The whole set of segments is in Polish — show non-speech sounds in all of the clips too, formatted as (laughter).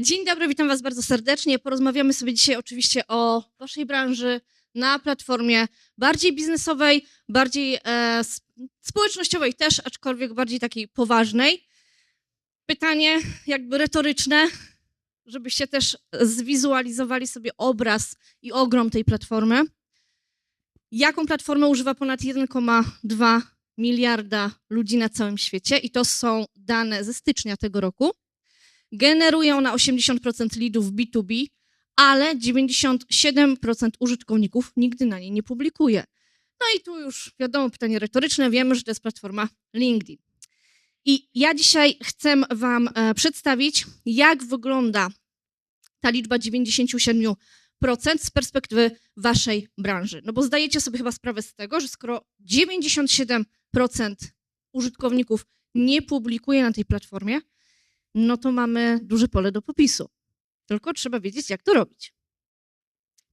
Dzień dobry, witam Was bardzo serdecznie. Porozmawiamy sobie dzisiaj oczywiście o Waszej branży na platformie bardziej biznesowej, bardziej e, społecznościowej też, aczkolwiek bardziej takiej poważnej. Pytanie jakby retoryczne, żebyście też zwizualizowali sobie obraz i ogrom tej platformy. Jaką platformę używa ponad 1,2 miliarda ludzi na całym świecie i to są dane ze stycznia tego roku. Generuje ona 80% leadów B2B, ale 97% użytkowników nigdy na niej nie publikuje. No i tu już wiadomo, pytanie retoryczne, wiemy, że to jest platforma LinkedIn. I ja dzisiaj chcę Wam e, przedstawić, jak wygląda ta liczba 97% z perspektywy Waszej branży. No bo zdajecie sobie chyba sprawę z tego, że skoro 97% użytkowników nie publikuje na tej platformie, no to mamy duże pole do popisu. Tylko trzeba wiedzieć, jak to robić.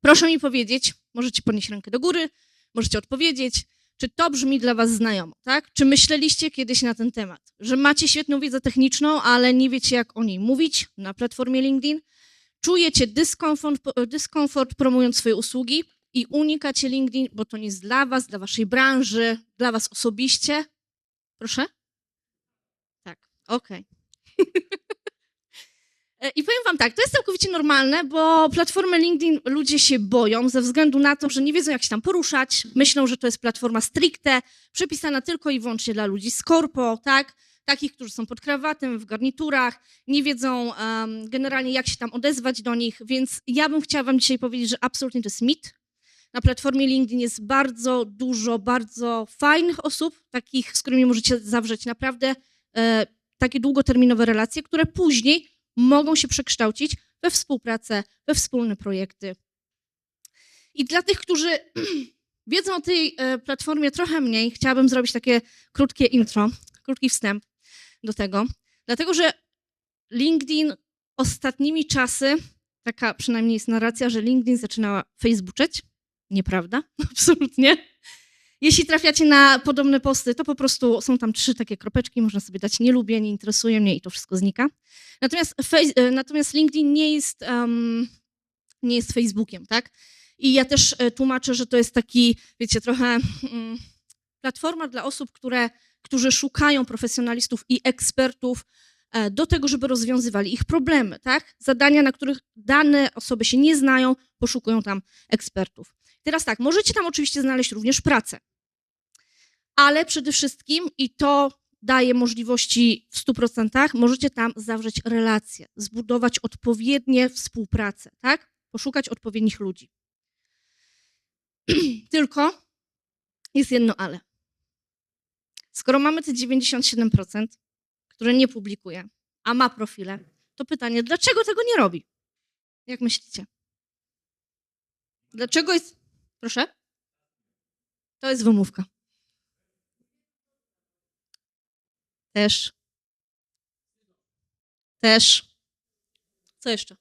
Proszę mi powiedzieć, możecie podnieść rękę do góry, możecie odpowiedzieć, czy to brzmi dla Was znajomo, tak? Czy myśleliście kiedyś na ten temat, że macie świetną wiedzę techniczną, ale nie wiecie, jak o niej mówić na platformie LinkedIn? Czujecie dyskomfort, dyskomfort promując swoje usługi i unikacie LinkedIn, bo to nie jest dla Was, dla Waszej branży, dla Was osobiście? Proszę? Tak, okej. E, I powiem wam tak, to jest całkowicie normalne, bo platformy LinkedIn ludzie się boją ze względu na to, że nie wiedzą, jak się tam poruszać. Myślą, że to jest platforma stricte, przepisana tylko i wyłącznie dla ludzi z korpo, tak? Takich, którzy są pod krawatem, w garniturach, nie wiedzą em, generalnie, jak się tam odezwać do nich, więc ja bym chciała wam dzisiaj powiedzieć, że absolutnie to jest mit. Na platformie LinkedIn jest bardzo dużo, bardzo fajnych osób, takich, z którymi możecie zawrzeć naprawdę e, takie długoterminowe relacje, które później mogą się przekształcić we współpracę, we wspólne projekty. I dla tych, którzy (clears throat) wiedzą o tej e, platformie trochę mniej, chciałabym zrobić takie krótkie intro, krótki wstęp do tego, dlatego że LinkedIn ostatnimi czasy, taka przynajmniej jest narracja, że LinkedIn zaczynała facebooczeć. Nieprawda, (laughs) absolutnie. Jeśli trafiacie na podobne posty, to po prostu są tam trzy takie kropeczki, można sobie dać nie lubię, nie interesuje mnie i to wszystko znika. Natomiast, e, natomiast LinkedIn nie jest, em, nie jest Facebookiem, tak? I ja też e, tłumaczę, że to jest taki, wiecie, trochę mm, platforma dla osób, które, którzy szukają profesjonalistów i ekspertów e, do tego, żeby rozwiązywali ich problemy, tak? Zadania, na których dane osoby się nie znają, poszukują tam ekspertów. Teraz tak, możecie tam oczywiście znaleźć również pracę, ale przede wszystkim, i to daje możliwości w 100%, możecie tam zawrzeć relacje, zbudować odpowiednie współpracę, tak? Poszukać odpowiednich ludzi. (clears throat) Tylko jest jedno ale. Skoro mamy te 97%, które nie publikuje, a ma profile, to pytanie, dlaczego tego nie robi? Jak myślicie? Dlaczego jest. Proszę? To jest wymówka. Też. Też. Co jeszcze?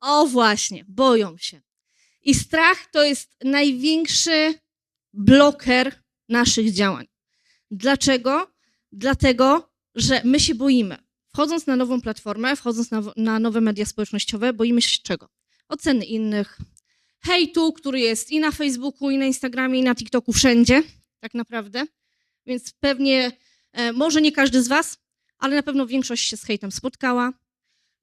O właśnie, boją się. I strach to jest największy bloker naszych działań. Dlaczego? Dlatego, że my się boimy. Wchodząc na nową platformę, wchodząc na, na nowe media społecznościowe, boimy się czego? Oceny innych, hejtu, który jest i na Facebooku, i na Instagramie, i na TikToku, wszędzie, tak naprawdę. Więc pewnie, e, może nie każdy z Was, ale na pewno większość się z hejtem spotkała.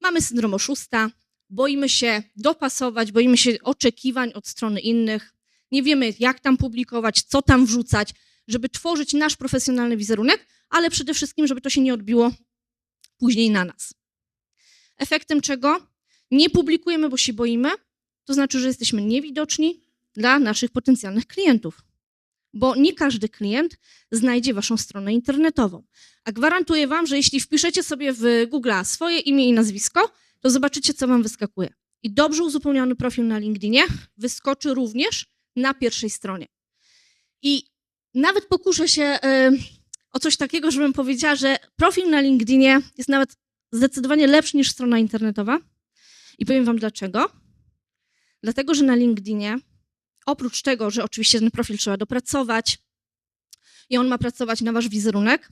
Mamy syndrom oszusta, boimy się dopasować, boimy się oczekiwań od strony innych. Nie wiemy, jak tam publikować, co tam wrzucać, żeby tworzyć nasz profesjonalny wizerunek, ale przede wszystkim, żeby to się nie odbiło później na nas. Efektem czego? Nie publikujemy, bo się boimy, to znaczy, że jesteśmy niewidoczni dla naszych potencjalnych klientów. Bo nie każdy klient znajdzie waszą stronę internetową. A gwarantuję wam, że jeśli wpiszecie sobie w Google swoje imię i nazwisko, to zobaczycie, co wam wyskakuje. I dobrze uzupełniony profil na LinkedInie wyskoczy również na pierwszej stronie. I nawet pokuszę się o coś takiego, żebym powiedziała, że profil na LinkedInie jest nawet zdecydowanie lepszy niż strona internetowa. I powiem wam dlaczego. Dlatego, że na LinkedInie, oprócz tego, że oczywiście ten profil trzeba dopracować i on ma pracować na wasz wizerunek,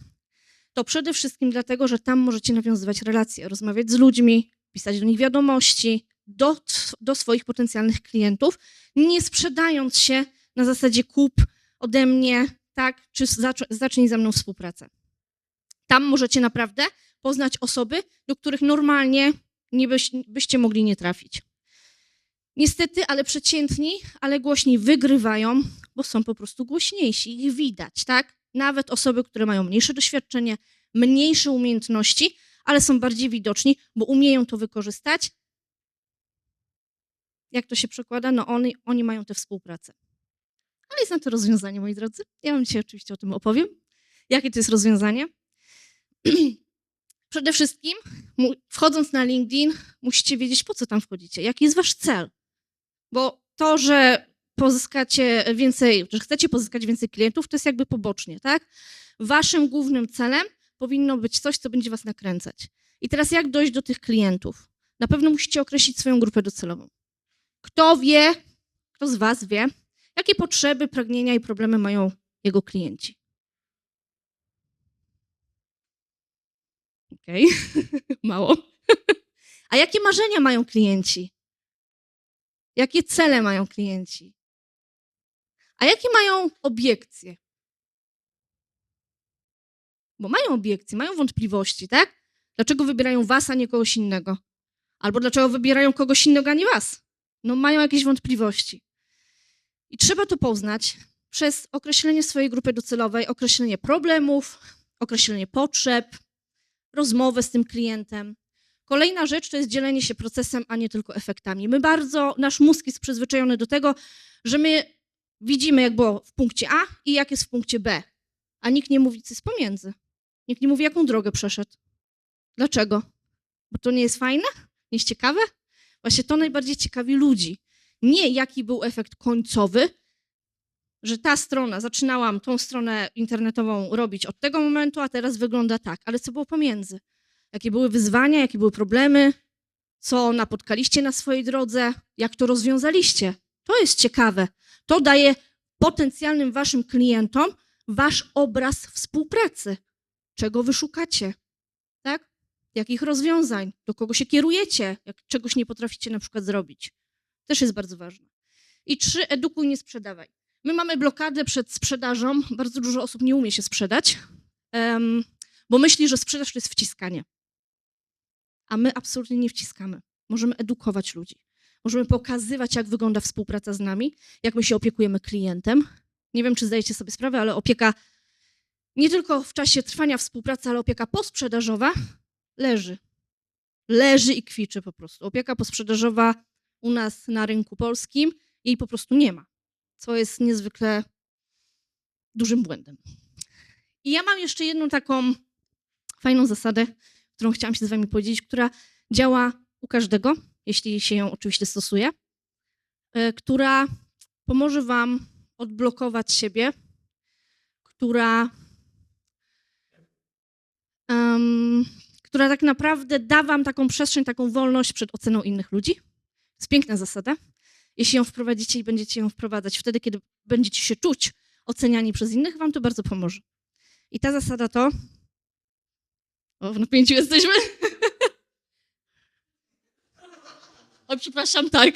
to przede wszystkim dlatego, że tam możecie nawiązywać relacje, rozmawiać z ludźmi, pisać do nich wiadomości, do, do swoich potencjalnych klientów, nie sprzedając się na zasadzie kup ode mnie, tak, czy zacz, zacznij ze mną współpracę. Tam możecie naprawdę poznać osoby, do których normalnie nie byś, byście mogli nie trafić. Niestety, ale przeciętni, ale głośni wygrywają, bo są po prostu głośniejsi, ich widać, tak? Nawet osoby, które mają mniejsze doświadczenie, mniejsze umiejętności, ale są bardziej widoczni, bo umieją to wykorzystać. Jak to się przekłada? No oni, oni mają tę współpracę. Ale jest na to rozwiązanie, moi drodzy. Ja wam dzisiaj oczywiście o tym opowiem. Jakie to jest rozwiązanie? (clears throat) Przede wszystkim, wchodząc na LinkedIn, musicie wiedzieć, po co tam wchodzicie, jaki jest wasz cel. Bo to, że pozyskacie więcej, że chcecie pozyskać więcej klientów, to jest jakby pobocznie, tak? Waszym głównym celem powinno być coś, co będzie was nakręcać. I teraz jak dojść do tych klientów? Na pewno musicie określić swoją grupę docelową. Kto wie, kto z was wie, jakie potrzeby, pragnienia i problemy mają jego klienci? Okej, okay. (laughs) mało. (laughs) A jakie marzenia mają klienci? Jakie cele mają klienci? A jakie mają obiekcje? Bo mają obiekcje, mają wątpliwości, tak? Dlaczego wybierają was, a nie kogoś innego? Albo dlaczego wybierają kogoś innego, a nie was? No mają jakieś wątpliwości. I trzeba to poznać przez określenie swojej grupy docelowej, określenie problemów, określenie potrzeb, rozmowę z tym klientem. Kolejna rzecz to jest dzielenie się procesem, a nie tylko efektami. My bardzo, nasz mózg jest przyzwyczajony do tego, że my widzimy, jak było w punkcie A i jak jest w punkcie B, a nikt nie mówi, co jest pomiędzy. Nikt nie mówi, jaką drogę przeszedł. Dlaczego? Bo to nie jest fajne? Nie jest ciekawe? Właśnie to najbardziej ciekawi ludzi. Nie jaki był efekt końcowy, że ta strona, zaczynałam tą stronę internetową robić od tego momentu, a teraz wygląda tak, ale co było pomiędzy? Jakie były wyzwania, jakie były problemy, co napotkaliście na swojej drodze, jak to rozwiązaliście. To jest ciekawe. To daje potencjalnym waszym klientom wasz obraz współpracy. Czego wyszukacie? Tak? Jakich rozwiązań? Do kogo się kierujecie? Jak czegoś nie potraficie na przykład zrobić? Też jest bardzo ważne. I trzy, edukuj, nie sprzedawaj. My mamy blokadę przed sprzedażą. Bardzo dużo osób nie umie się sprzedać, um, bo myśli, że sprzedaż to jest wciskanie. A my absolutnie nie wciskamy. Możemy edukować ludzi. Możemy pokazywać, jak wygląda współpraca z nami, jak my się opiekujemy klientem. Nie wiem, czy zdajecie sobie sprawę, ale opieka nie tylko w czasie trwania współpracy, ale opieka posprzedażowa leży. Leży i kwiczy po prostu. Opieka posprzedażowa u nas na rynku polskim jej po prostu nie ma, co jest niezwykle dużym błędem. I ja mam jeszcze jedną taką fajną zasadę, którą chciałam się z Wami podzielić, która działa u każdego, jeśli się ją oczywiście stosuje, e, która pomoże Wam odblokować siebie, która, um, która tak naprawdę da Wam taką przestrzeń, taką wolność przed oceną innych ludzi. To jest piękna zasada. Jeśli ją wprowadzicie i będziecie ją wprowadzać wtedy, kiedy będziecie się czuć oceniani przez innych, Wam to bardzo pomoże. I ta zasada to. O, w napięciu jesteśmy. o, przepraszam, tak.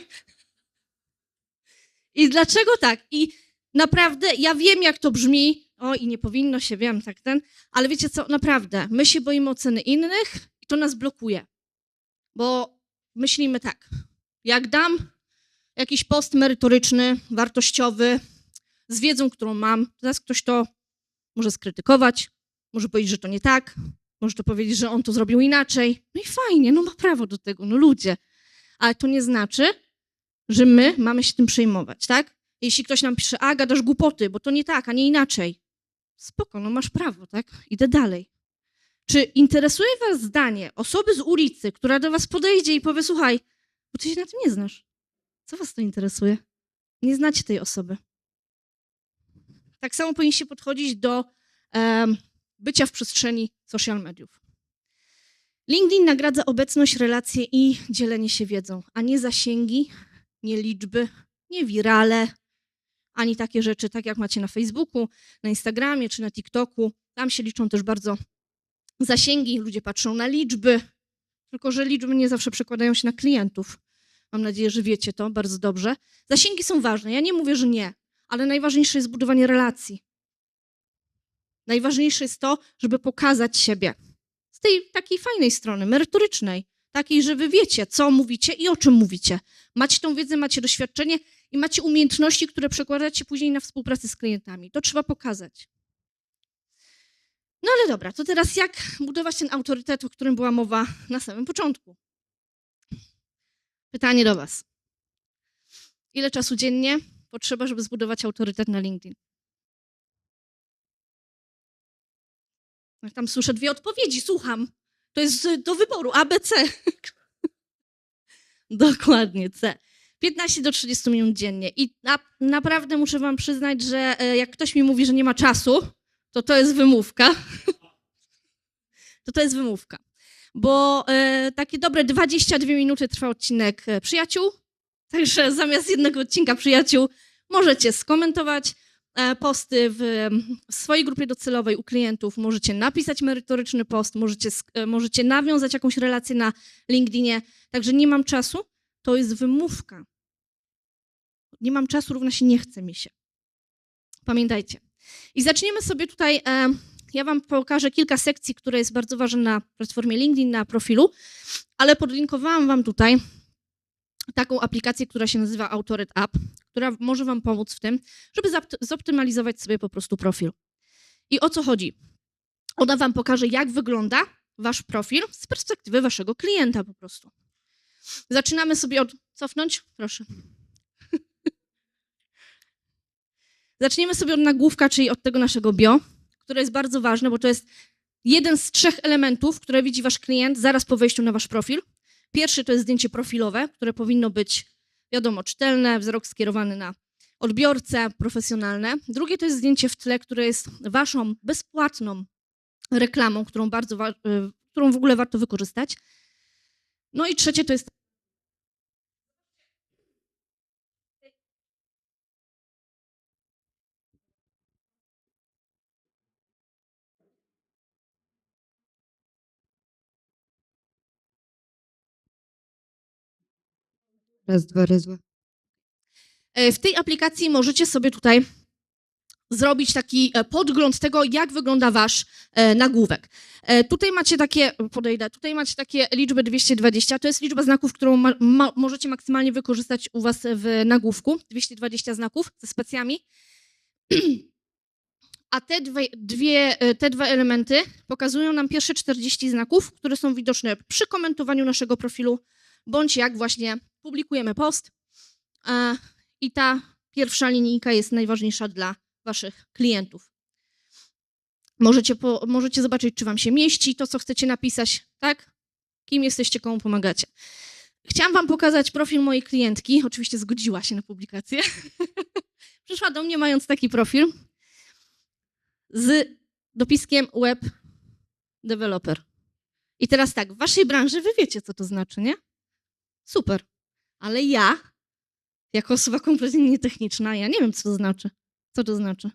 I dlaczego tak? I naprawdę, ja wiem, jak to brzmi. O, i nie powinno się, wiem, tak ten. Ale wiecie co, naprawdę, my się boimy oceny innych i to nas blokuje. Bo myślimy tak, jak dam jakiś post merytoryczny, wartościowy, z wiedzą, którą mam, teraz ktoś to może skrytykować, może powiedzieć, że to nie tak, może to powiedzieć, że on to zrobił inaczej. No i fajnie, no ma prawo do tego, no ludzie. Ale to nie znaczy, że my mamy się tym przejmować, tak? Jeśli ktoś nam pisze, a gadasz głupoty, bo to nie tak, a nie inaczej. Spoko, no masz prawo, tak? Idę dalej. Czy interesuje was zdanie osoby z ulicy, która do was podejdzie i powie, słuchaj, bo ty się na tym nie znasz. Co was to interesuje? Nie znacie tej osoby. Tak samo powinniście podchodzić do um, bycia w przestrzeni social mediów. LinkedIn nagradza obecność, relacje i dzielenie się wiedzą, a nie zasięgi, nie liczby, nie wirale, ani takie rzeczy, tak jak macie na Facebooku, na Instagramie czy na TikToku. Tam się liczą też bardzo zasięgi, ludzie patrzą na liczby, tylko że liczby nie zawsze przekładają się na klientów. Mam nadzieję, że wiecie to bardzo dobrze. Zasięgi są ważne. Ja nie mówię, że nie, ale najważniejsze jest budowanie relacji. Najważniejsze jest to, żeby pokazać siebie z tej takiej fajnej strony, merytorycznej, takiej, że wy wiecie, co mówicie i o czym mówicie. Macie tą wiedzę, macie doświadczenie i macie umiejętności, które przekładacie później na współpracę z klientami. To trzeba pokazać. No ale dobra, to teraz jak budować ten autorytet, o którym była mowa na samym początku? Pytanie do Was. Ile czasu dziennie potrzeba, żeby zbudować autorytet na LinkedIn? Tam słyszę dwie odpowiedzi, słucham. To jest do wyboru A, B, C. (laughs) Dokładnie, C. 15 do 30 minut dziennie. I na, naprawdę muszę Wam przyznać, że e, jak ktoś mi mówi, że nie ma czasu, to to jest wymówka. (laughs) to to jest wymówka. Bo e, takie dobre 22 minuty trwa odcinek e, przyjaciół. Także zamiast jednego odcinka przyjaciół możecie skomentować posty w, w swojej grupie docelowej u klientów, możecie napisać merytoryczny post, możecie, e, możecie nawiązać jakąś relację na LinkedInie. Także nie mam czasu, to jest wymówka. Nie mam czasu równa się nie chce mi się. Pamiętajcie. I zaczniemy sobie tutaj. E, ja Wam pokażę kilka sekcji, które jest bardzo ważne na platformie LinkedIn, na profilu, ale podlinkowałam Wam tutaj taką aplikację, która się nazywa Autoret App, która może Wam pomóc w tym, żeby zoptymalizować sobie po prostu profil. I o co chodzi? Ona Wam pokaże, jak wygląda Wasz profil z perspektywy Waszego klienta po prostu. Zaczynamy sobie od. Cofnąć? Proszę. (laughs) Zaczniemy sobie od nagłówka, czyli od tego naszego bio, które jest bardzo ważne, bo to jest jeden z trzech elementów, które widzi wasz klient zaraz po wejściu na wasz profil. Pierwszy to jest zdjęcie profilowe, które powinno być, wiadomo, czytelne, wzrok skierowany na odbiorcę, profesjonalne. Drugie to jest zdjęcie w tle, które jest waszą bezpłatną reklamą, którą, bardzo wa- y, którą w ogóle warto wykorzystać. No i trzecie to jest Raz, dwa, raz, dwa. E, W tej aplikacji możecie sobie tutaj zrobić taki e, podgląd tego, jak wygląda wasz e, nagłówek. Tutaj macie takie, podejdę, tutaj macie takie liczbę 220, to jest liczba znaków, którą ma, ma, możecie maksymalnie wykorzystać u was w nagłówku, 220 znaków ze specjami. (clears throat) A te, dwie, dwie, te dwa elementy pokazują nam pierwsze 40 znaków, które są widoczne przy komentowaniu naszego profilu, bądź jak właśnie publikujemy post. E, I ta pierwsza linijka jest najważniejsza dla waszych klientów. Możecie, po, możecie zobaczyć, czy wam się mieści to, co chcecie napisać, tak? Kim jesteście, komu pomagacie. Chciałam wam pokazać profil mojej klientki. Oczywiście zgodziła się na publikację. (laughs) Przyszła do mnie mając taki profil z dopiskiem web developer. I teraz tak, w waszej branży wy wiecie, co to znaczy, nie? Super. Ale ja, jako osoba kompletnie nietechniczna, ja nie wiem, co to znaczy. Co to znaczy?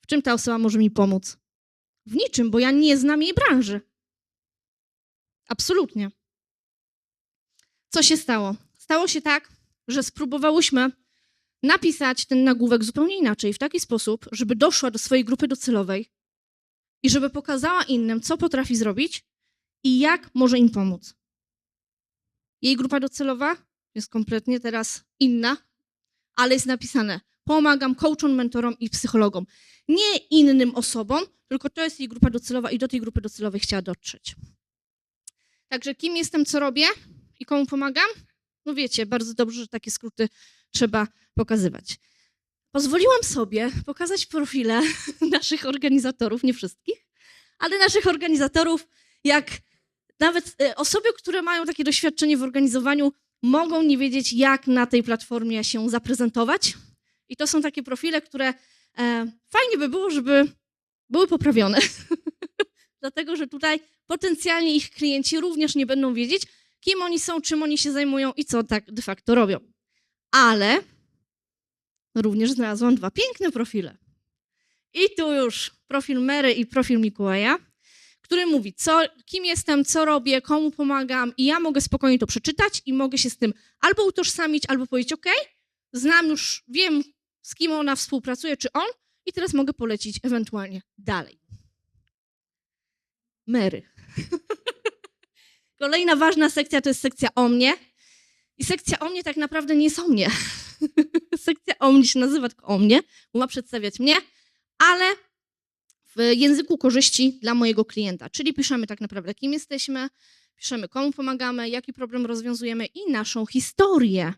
W czym ta osoba może mi pomóc? W niczym, bo ja nie znam jej branży. Absolutnie. Co się stało? Stało się tak, że spróbowałyśmy napisać ten nagłówek zupełnie inaczej, w taki sposób, żeby doszła do swojej grupy docelowej i żeby pokazała innym, co potrafi zrobić i jak może im pomóc. Jej grupa docelowa jest kompletnie teraz inna, ale jest napisane: pomagam coachom, mentorom i psychologom. Nie innym osobom, tylko to jest jej grupa docelowa i do tej grupy docelowej chciała dotrzeć. Także kim jestem, co robię i komu pomagam? No wiecie, bardzo dobrze, że takie skróty trzeba pokazywać. Pozwoliłam sobie pokazać profile (laughs) naszych organizatorów, nie wszystkich, ale naszych organizatorów, jak nawet e, osoby, które mają takie doświadczenie w organizowaniu, mogą nie wiedzieć, jak na tej platformie się zaprezentować. I to są takie profile, które e, fajnie by było, żeby były poprawione. (laughs) Dlatego, że tutaj potencjalnie ich klienci również nie będą wiedzieć, kim oni są, czym oni się zajmują i co tak de facto robią. Ale również znalazłam dwa piękne profile. I tu już profil Mary i profil Mikołaja, który mówi, co, kim jestem, co robię, komu pomagam i ja mogę spokojnie to przeczytać i mogę się z tym albo utożsamić, albo powiedzieć, ok, znam już, wiem z kim ona współpracuje, czy on i teraz mogę polecić ewentualnie dalej. Mary. Kolejna ważna sekcja to jest sekcja o mnie. I sekcja o mnie tak naprawdę nie jest o mnie. (laughs) sekcja o mnie się nazywa tylko o mnie, bo ma przedstawiać mnie, ale w języku korzyści dla mojego klienta. Czyli piszemy tak naprawdę, kim jesteśmy, piszemy, komu pomagamy, jaki problem rozwiązujemy i naszą historię,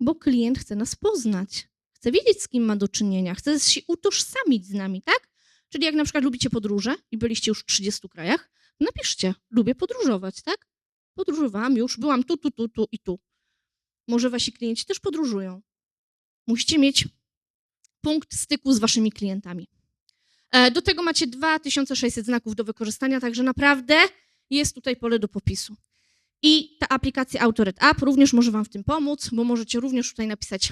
bo klient chce nas poznać. Chce wiedzieć, z kim ma do czynienia, chce się utożsamić z nami, tak? Czyli jak na przykład lubicie podróże i byliście już w 30 krajach, napiszcie, lubię podróżować, tak? Podróżowałam już, byłam tu, tu, tu, tu i tu. Może wasi klienci też podróżują. Musicie mieć punkt styku z waszymi klientami. E, Do tego macie 2600 znaków do wykorzystania, także naprawdę jest tutaj pole do popisu. I ta aplikacja Autored App również może wam w tym pomóc, bo możecie również tutaj napisać,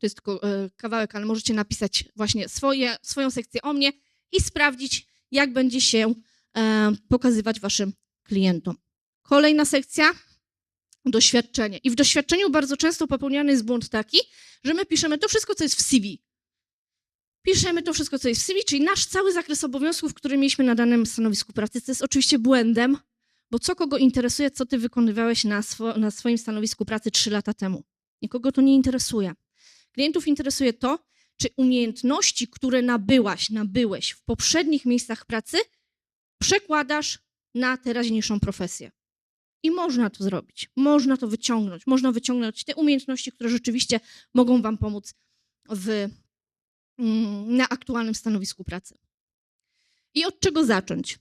to jest tylko e, kawałek, ale możecie napisać właśnie swoje, swoją sekcję o mnie i sprawdzić, jak będzie się e, pokazywać waszym klientom. Kolejna sekcja, doświadczenie. I w doświadczeniu bardzo często popełniany jest błąd taki, że my piszemy to wszystko, co jest w CV. Piszemy to wszystko, co jest w CV, czyli nasz cały zakres obowiązków, który mieliśmy na danym stanowisku pracy, co jest oczywiście błędem, bo co kogo interesuje, co ty wykonywałeś na, swo na swoim stanowisku pracy trzy lata temu. Nikogo to nie interesuje. Klientów interesuje to, czy umiejętności, które nabyłaś, nabyłeś w poprzednich miejscach pracy, przekładasz na teraźniejszą profesję. I można to zrobić, można to wyciągnąć, można wyciągnąć te umiejętności, które rzeczywiście mogą Wam pomóc w, na aktualnym stanowisku pracy. I od czego zacząć?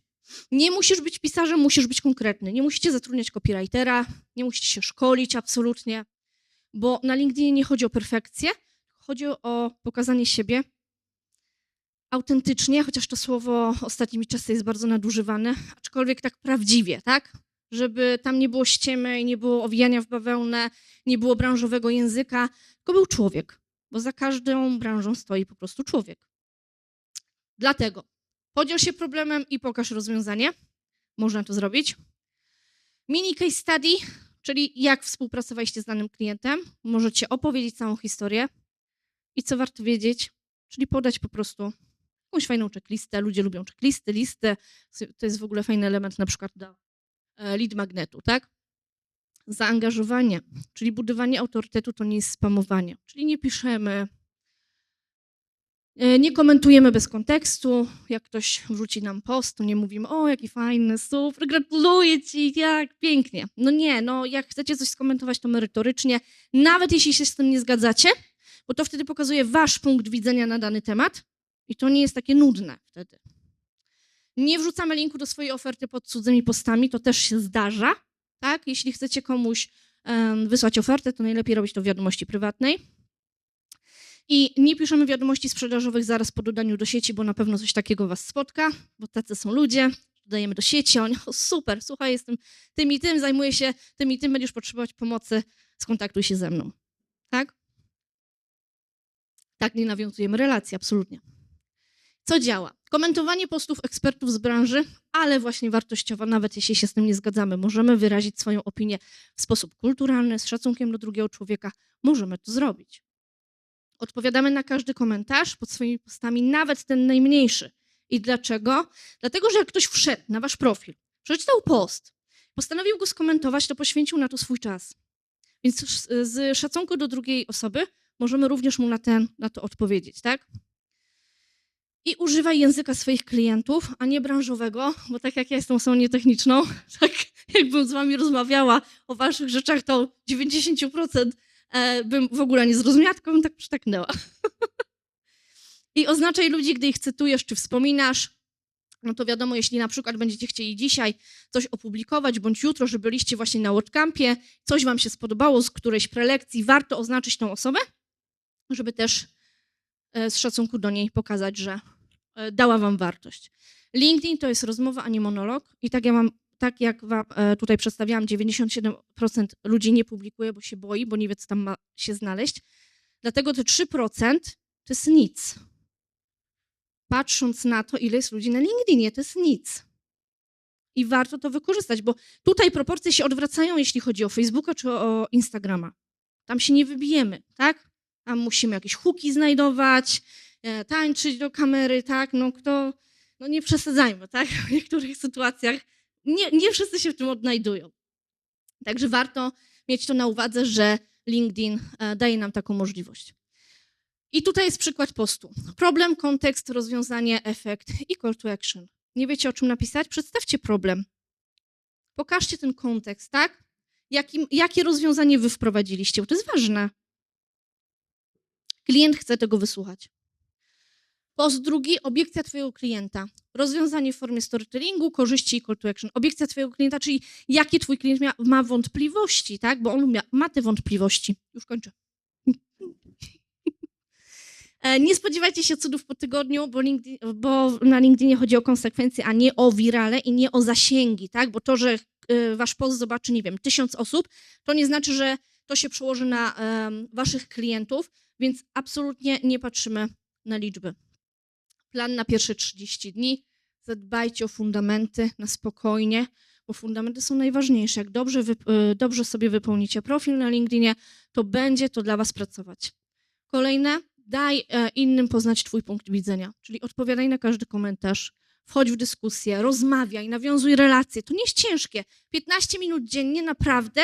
Nie musisz być pisarzem, musisz być konkretny. Nie musicie zatrudniać copywritera, nie musicie się szkolić absolutnie, bo na LinkedInie nie chodzi o perfekcję, chodzi o pokazanie siebie autentycznie, chociaż to słowo ostatnimi czasy jest bardzo nadużywane, aczkolwiek tak prawdziwie, tak? Żeby tam nie było ściemy i nie było owijania w bawełnę, nie było branżowego języka, tylko był człowiek, bo za każdą branżą stoi po prostu człowiek. Dlatego podziel się problemem i pokaż rozwiązanie. Można to zrobić. Mini case study, czyli jak współpracowaliście z danym klientem. Możecie opowiedzieć całą historię i co warto wiedzieć, czyli podać po prostu jakąś fajną checklistę. Ludzie lubią checklisty, listy. To jest w ogóle fajny element na przykład do e, lead magnetu, tak? Zaangażowanie, czyli budowanie autorytetu to nie jest spamowanie, czyli nie piszemy, e, nie komentujemy bez kontekstu. Jak ktoś wrzuci nam post, to nie mówimy, o jaki fajny, super, gratuluję ci, jak pięknie. No nie, no jak chcecie coś skomentować, to merytorycznie, nawet jeśli się z tym nie zgadzacie, bo to wtedy pokazuje wasz punkt widzenia na dany temat i to nie jest takie nudne wtedy. Nie wrzucamy linku do swojej oferty pod cudzymi postami, to też się zdarza. Tak? Jeśli chcecie komuś wysłać ofertę, to najlepiej robić to w wiadomości prywatnej. I nie piszemy wiadomości sprzedażowych zaraz po dodaniu do sieci, bo na pewno coś takiego was spotka, bo tacy są ludzie. Dodajemy do sieci, a oni, o super, słuchaj, jestem tym i tym, zajmuję się tym i tym, będziesz potrzebować pomocy, skontaktuj się ze mną. Tak? Tak nie nawiązujemy relacji, absolutnie. Co działa? Komentowanie postów ekspertów z branży, ale właśnie wartościowo, nawet jeśli się z tym nie zgadzamy. Możemy wyrazić swoją opinię w sposób kulturalny, z szacunkiem do drugiego człowieka. Możemy to zrobić. Odpowiadamy na każdy komentarz pod swoimi postami, nawet ten najmniejszy. I dlaczego? Dlatego, że jak ktoś wszedł na wasz profil, przeczytał post, postanowił go skomentować, to poświęcił na to swój czas. Więc z- szacunku do drugiej osoby możemy również mu na, ten, na to odpowiedzieć, tak? I używaj języka swoich klientów, a nie branżowego, bo tak jak ja jestem osobą nietechniczną, (laughs) tak jakbym z wami rozmawiała o waszych rzeczach, to 90% e, bym w ogóle nie zrozumiała, tylko bym tak przytaknęła. (laughs) I oznaczaj ludzi, gdy ich cytujesz czy wspominasz. No to wiadomo, jeśli na przykład będziecie chcieli dzisiaj coś opublikować, bądź jutro, że byliście właśnie na WordCampie, coś wam się spodobało z którejś prelekcji, warto oznaczyć tą osobę, żeby też e, z szacunku do niej pokazać, że dała wam wartość. LinkedIn to jest rozmowa, a nie monolog. I tak, ja mam, tak jak wam e, tutaj przedstawiałam, 97% ludzi nie publikuje, bo się boi, bo nie wie, co tam ma się znaleźć. Dlatego te 3% to jest nic. Patrząc na to, ile jest ludzi na LinkedInie, to jest nic. i warto to wykorzystać, bo tutaj proporcje się odwracają, jeśli chodzi o Facebooka czy o Instagrama. Tam się nie wybijemy, tak? Tam musimy jakieś huki znajdować, e, tańczyć do kamery, tak? No kto, no nie przesadzajmy, tak? (laughs) W niektórych sytuacjach nie, nie wszyscy się w tym odnajdują. Także warto mieć to na uwadze, że LinkedIn e, daje nam taką możliwość. I tutaj jest przykład postu. Problem, kontekst, rozwiązanie, efekt i call to action. Nie wiecie o czym napisać? Przedstawcie problem. Pokażcie ten kontekst, tak? Jakim, jakie rozwiązanie wy wprowadziliście, bo to jest ważne. Klient chce tego wysłuchać. Post drugi, obiekcja twojego klienta. Rozwiązanie w formie storytellingu, korzyści i call to action. Obiekcja twojego klienta, czyli jakie twój klient mia, ma wątpliwości, tak? Bo on ma te wątpliwości. Już kończę. (laughs) E, Nie spodziewajcie się cudów po tygodniu, bo, LinkedIn, bo na LinkedInie chodzi o konsekwencje, a nie o wirale i nie o zasięgi, tak? Bo to, że e, wasz post zobaczy, nie wiem, tysiąc osób, to nie znaczy, że to się przełoży na em, waszych klientów, więc absolutnie nie patrzymy na liczby. Plan na pierwsze 30 dni. Zadbajcie o fundamenty na spokojnie, bo fundamenty są najważniejsze. Jak dobrze, e, dobrze sobie wypełnicie profil na LinkedInie, to będzie to dla was pracować. Kolejne, daj e, innym poznać Twój punkt widzenia, czyli odpowiadaj na każdy komentarz, wchodź w dyskusję, rozmawiaj, nawiązuj relacje. To nie jest ciężkie. 15 minut dziennie naprawdę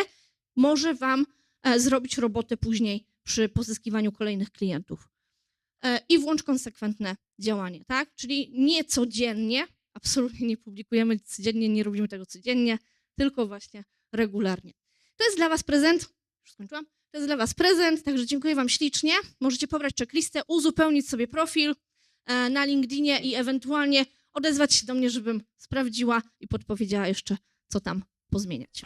może Wam e, zrobić robotę później przy pozyskiwaniu kolejnych klientów. E, I włącz konsekwentne działanie, tak? Czyli nie codziennie, absolutnie nie publikujemy codziennie, nie robimy tego codziennie, tylko właśnie regularnie. To jest dla Was prezent. Już skończyłam. To jest dla Was prezent, także dziękuję Wam ślicznie. Możecie pobrać checklistę, uzupełnić sobie profil e, na LinkedInie i ewentualnie odezwać się do mnie, żebym sprawdziła i podpowiedziała jeszcze, co tam pozmieniać.